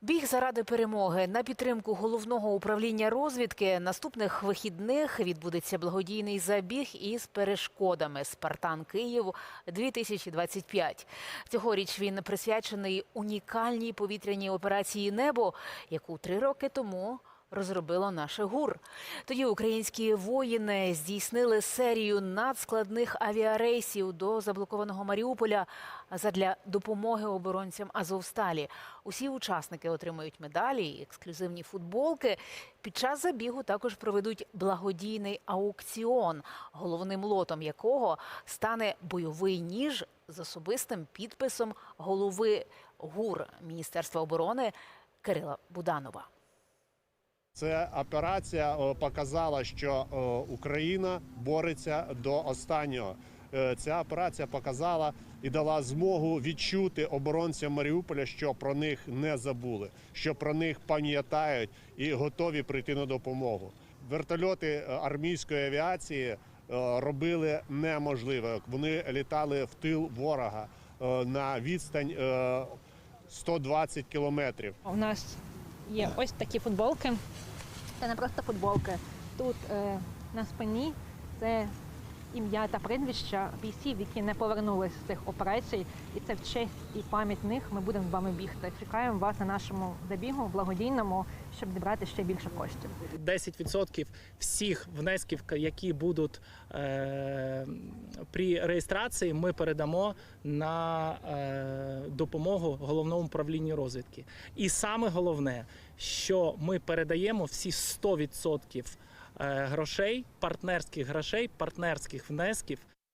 Біг заради перемоги на підтримку головного управління розвідки наступних вихідних відбудеться благодійний забіг із перешкодами Спартан Київ 2025 Цьогоріч він присвячений унікальній повітряній операції Небо, яку три роки тому. Розробило наше ГУР. Тоді українські воїни здійснили серію надскладних авіарейсів до заблокованого Маріуполя задля допомоги оборонцям Азовсталі. Усі учасники отримують медалі і ексклюзивні футболки. Під час забігу також проведуть благодійний аукціон, головним лотом якого стане бойовий ніж з особистим підписом голови ГУР Міністерства оборони Кирила Буданова. Ця операція е, показала, що е, Україна бореться до останнього. Е, Ця операція показала і дала змогу відчути оборонцям Маріуполя, що про них не забули, що про них пам'ятають і готові прийти на допомогу. Вертольоти армійської авіації робили неможливе. Вони літали в тил ворога на відстань е, 120 кілометрів. У нас є ось такі футболки. Це не просто футболки. Тут е, на спині це ім'я та прізвища бійців, які не повернулись з цих операцій. І це в честь і пам'ять них ми будемо з вами бігти. Чекаємо вас на нашому забігу благодійному, щоб зібрати ще більше коштів. 10% всіх внесків, які будуть е, при реєстрації, ми передамо на е, допомогу головному управлінню розвідки. І саме головне, що ми передаємо всі 100% е, грошей, партнерських грошей, партнерських внесків